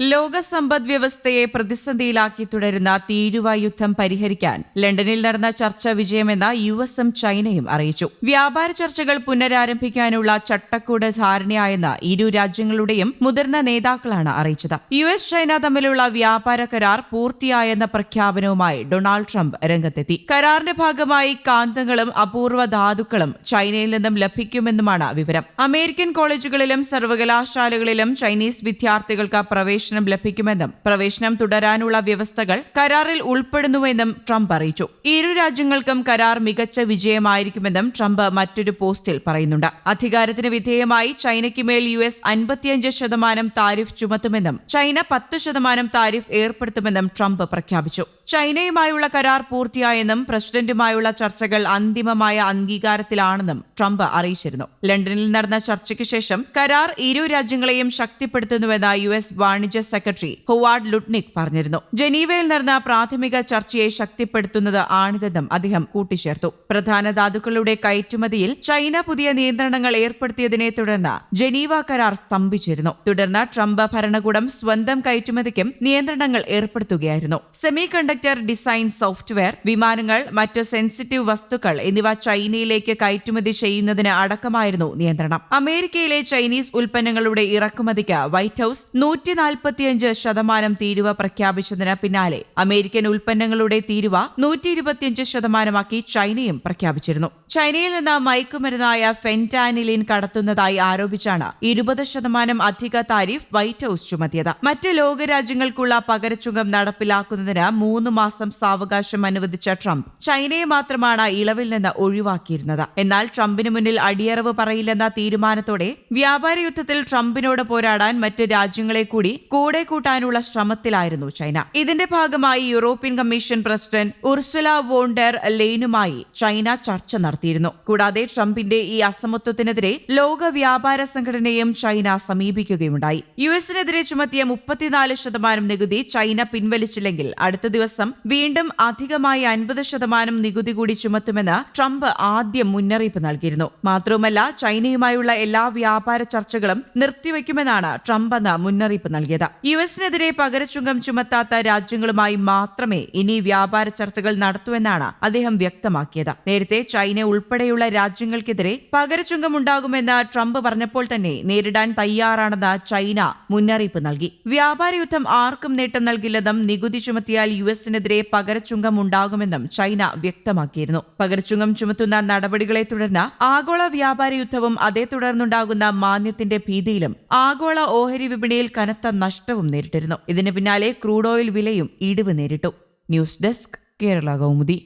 ലോക സമ്പദ് വ്യവസ്ഥയെ പ്രതിസന്ധിയിലാക്കി തുടരുന്ന തീരുവ യുദ്ധം പരിഹരിക്കാൻ ലണ്ടനിൽ നടന്ന ചർച്ച വിജയമെന്ന യു എസും ചൈനയും അറിയിച്ചു. വ്യാപാര ചർച്ചകൾ പുനരാരംഭിക്കാനുള്ള ചട്ടക്കൂട് ധാരണയായെന്ന് ഇരു രാജ്യങ്ങളുടെയും മുതിർന്ന നേതാക്കളാണ് അറിയിച്ചത്. യു എസ് ചൈന തമ്മിലുള്ള വ്യാപാര കരാർ പൂർത്തിയായെന്ന പ്രഖ്യാപനവുമായി ഡൊണാൾഡ് ട്രംപ് രംഗത്തെത്തി. കരാറിന്റെ ഭാഗമായി കാന്തങ്ങളും അപൂർവ ധാതുക്കളും ചൈനയിൽ നിന്നും ലഭിക്കുമെന്നുമാണ് വിവരം. അമേരിക്കൻ കോളേജുകളിലും സർവകലാശാലകളിലും ചൈനീസ് വിദ്യാർത്ഥികൾക്ക് പ്രവേശനം ലഭിക്കുമെന്നും പ്രവേശനം തുടരാനുള്ള വ്യവസ്ഥകൾ കരാറിൽ ഉൾപ്പെടുന്നുവെന്നും ട്രംപ് അറിയിച്ചു. ഇരു രാജ്യങ്ങൾക്കും കരാർ മികച്ച വിജയമായിരിക്കുമെന്നും ട്രംപ് മറ്റൊരു പോസ്റ്റിൽ പറയുന്നുണ്ട്. അധികാരത്തിന് വിധേയമായി ചൈനയ്ക്ക് മേൽ യു എസ് അൻപത്തിയഞ്ച് ശതമാനം താരിഫ് ചുമത്തുമെന്നും ചൈന പത്ത് ശതമാനം താരിഫ് ഏർപ്പെടുത്തുമെന്നും ട്രംപ് പ്രഖ്യാപിച്ചു. ചൈനയുമായുള്ള കരാർ പൂർത്തിയായെന്നും പ്രസിഡന്റുമായുള്ള ചർച്ചകൾ അന്തിമമായ അംഗീകാരത്തിലാണെന്നും ട്രംപ് അറിയിച്ചിരുന്നു. ലണ്ടനിൽ നടന്ന ചർച്ചയ്ക്ക് ശേഷം കരാർ ഇരു രാജ്യങ്ങളെയും ശക്തിപ്പെടുത്തുന്നുവെന്ന് യു എസ് വാണിജ്യ സെക്രട്ടറി ഹുവാർഡ് ലുട്നിക് പറഞ്ഞിരുന്നു. ജനീവയിൽ നടന്ന പ്രാഥമിക ചർച്ചയെ ശക്തിപ്പെടുത്തുന്നത് ആണിതെന്നും അദ്ദേഹം കൂട്ടിച്ചേർത്തു. പ്രധാന ധാതുക്കളുടെ കയറ്റുമതിയിൽ ചൈന പുതിയ നിയന്ത്രണങ്ങൾ ഏർപ്പെടുത്തിയതിനെ തുടർന്ന് ജനീവ കരാർ സ്തംഭിച്ചിരുന്നു. തുടർന്ന് ട്രംപ് ഭരണകൂടം സ്വന്തം കയറ്റുമതിക്കും നിയന്ത്രണങ്ങൾ ഏർപ്പെടുത്തുകയായിരുന്നു. സെമി കണ്ടക്ടർ ഡിസൈൻ സോഫ്റ്റ്വെയർ വിമാനങ്ങൾ മറ്റ് സെൻസിറ്റീവ് വസ്തുക്കൾ എന്നിവ ചൈനയിലേക്ക് കയറ്റുമതി ചെയ്യുന്നതിന് അടക്കമായിരുന്നു നിയന്ത്രണം. അമേരിക്കയിലെ ചൈനീസ് ഉൽപ്പന്നങ്ങളുടെ ഇറക്കുമതിക്ക് വൈറ്റ് ഹൌസ് നൂറ്റി നാൽപ്പത്തിയഞ്ച് ശതമാനം തീരുവ പ്രഖ്യാപിച്ചതിന് പിന്നാലെ അമേരിക്കൻ ഉൽപ്പന്നങ്ങളുടെ തീരുവ നൂറ്റി ഇരുപത്തിയഞ്ച് ശതമാനമാക്കി ചൈനയും പ്രഖ്യാപിച്ചിരുന്നു. ചൈനയിൽ നിന്ന് മയക്കുമരുന്നായ ഫെന്റാനിലിൻ കടത്തുന്നതായി ആരോപിച്ചാണ് ഇരുപത് ശതമാനം അധിക താരിഫ് വൈറ്റ് ഹൌസ് ചുമത്തിയത്. മറ്റ് ലോകരാജ്യങ്ങൾക്കുള്ള പകരച്ചുങ്കം നടപ്പിലാക്കുന്നതിന് മൂന്ന് മാസം സാവകാശം അനുവദിച്ച ട്രംപ് ചൈനയെ മാത്രമാണ് ഇളവിൽ നിന്ന് ഒഴിവാക്കിയിരുന്നത്. എന്നാൽ ട്രംപിന് മുന്നിൽ അടിയറവ് പറയില്ലെന്ന തീരുമാനത്തോടെ വ്യാപാര യുദ്ധത്തിൽ ട്രംപിനോട് പോരാടാൻ മറ്റ് രാജ്യങ്ങളെ കൂടി കൂടെ കൂട്ടാനുള്ള ശ്രമത്തിലായിരുന്നു ചൈന. ഇതിന്റെ ഭാഗമായി European commission president Ursula von der ലെയ്നുമായി China ചർച്ച നടത്തിയിരുന്നു. കൂടാതെ ട്രംപിന്റെ ഈ അസമത്വത്തിനെതിരെ ലോക വ്യാപാര സംഘടനയും ചൈന സമീപിക്കുകയുണ്ടായി. യു എസിനെതിരെ ചുമത്തിയ മുപ്പത്തിനാല് ശതമാനം നികുതി ചൈന പിൻവലിച്ചില്ലെങ്കിൽ അടുത്ത ദിവസം വീണ്ടും അധികമായി അൻപത് ശതമാനം നികുതി കൂടി ചുമത്തുമെന്ന് ട്രംപ് ആദ്യം മുന്നറിയിപ്പ് നൽകിയിരുന്നു. മാത്രവുമല്ല ചൈനയുമായുള്ള എല്ലാ വ്യാപാര ചർച്ചകളും നിർത്തിവെക്കുമെന്നാണ് ട്രംപ് അന്ന് മുന്നറിയിപ്പ് നൽകിയത്. യു എസിനെതിരെ പകരച്ചുങ്കം ചുമത്താത്ത രാജ്യങ്ങളുമായി മാത്രമേ ഇനി വ്യാപാര ചർച്ചകൾ നടത്തുമെന്നാണ് അദ്ദേഹം വ്യക്തമാക്കിയത്. നേരത്തെ ചൈന ഉൾപ്പെടെയുള്ള രാജ്യങ്ങൾക്കെതിരെ പകരച്ചുങ്കം ഉണ്ടാകുമെന്ന് ട്രംപ് പറഞ്ഞപ്പോൾ തന്നെ നേരിടാൻ തയ്യാറാണെന്ന് ചൈന മുന്നറിയിപ്പ് നൽകി. വ്യാപാര യുദ്ധം ആർക്കും നേട്ടം നൽകില്ലെന്നും നികുതി ചുമത്തിയാൽ യു എസിനെതിരെ പകരച്ചുങ്കം ഉണ്ടാകുമെന്നും ചൈന വ്യക്തമാക്കിയിരുന്നു. പകരച്ചുങ്കം ചുമത്തുന്ന നടപടികളെ തുടർന്ന് ആഗോള വ്യാപാര യുദ്ധവും അതേ തുടർന്നുണ്ടാകുന്ന മാന്യത്തിന്റെ ഭീതിയിലും ആഗോള ഓഹരി വിപണിയിൽ കനത്ത നഷ്ടവും നേരിട്ടിരുന്നു. ഇതിന് പിന്നാലെ ക്രൂഡ് ഓയിൽ വിലയും ഇടിവ് നേരിട്ടു. News desk Kerala Kaumudi.